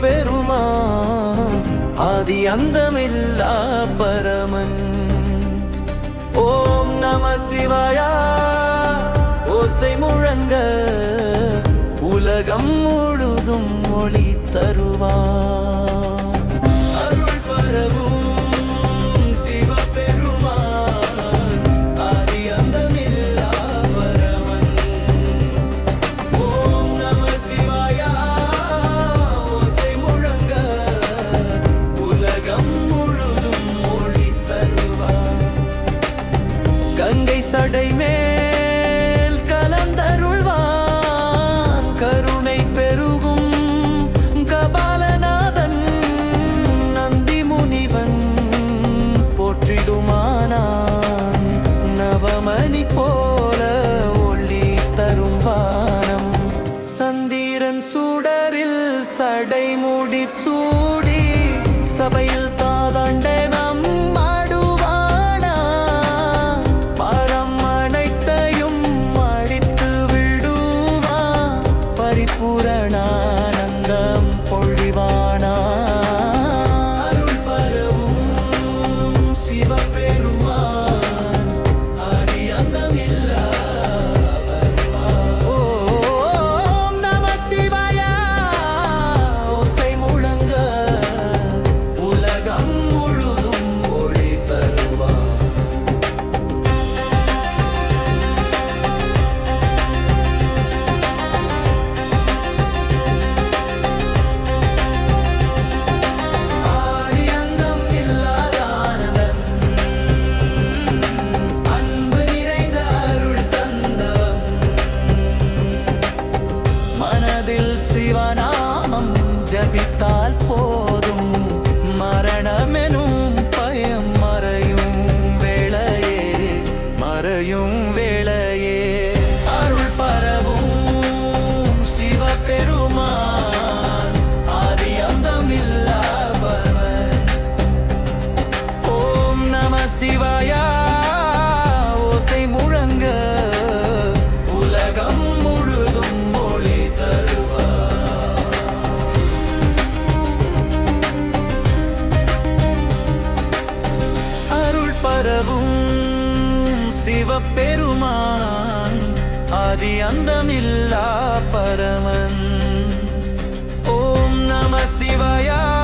பெருமான் ஆதி அந்தமில்லா பரமன். ஓம் நம சிவாயா ஓசை முழங்க உலகம் முழுதும் மொழி தருவான். சடை மேல் கலந்தருள்வார். பரிபூரணா. பெருமான் ஆதி அந்தமில்லா பரமன். ஓம் நம சிவாயா.